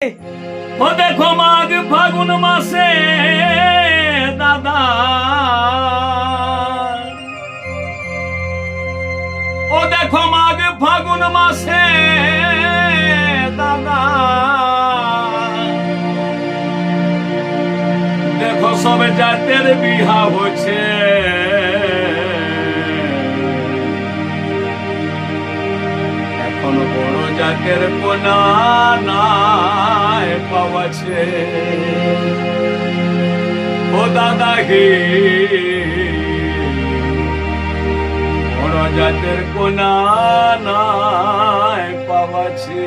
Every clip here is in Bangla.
ও দেখো মাঘ ফাগুন মাসে, দাদা। ও দেখো মাঘ ফাগুন মাসে, দাদা। দেখো সব জাতের বিহা হচ্ছে এখন বড় জাতের কোনা নাই পাওয়াছে। ও দাদা হে বড় জাতের কোনা নাই পাওয়াছে।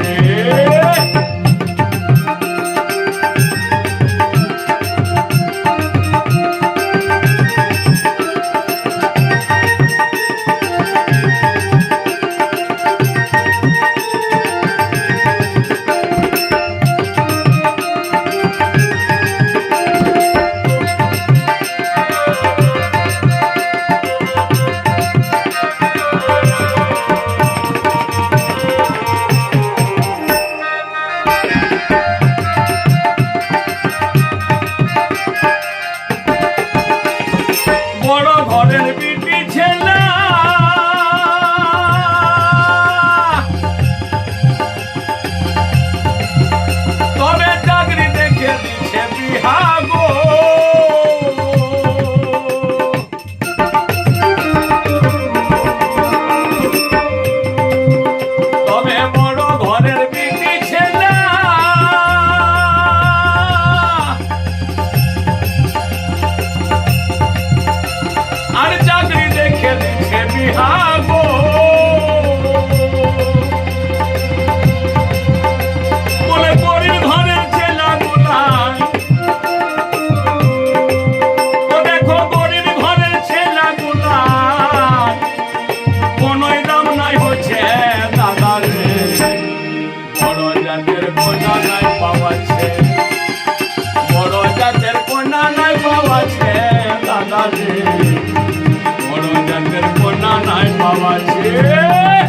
নাই পাওয়াছে বড় জাতের কোনা নাই পাওয়াছে দাদা রে বড় জাতের কোনা নাই পাওয়াছে তবে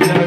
Yeah.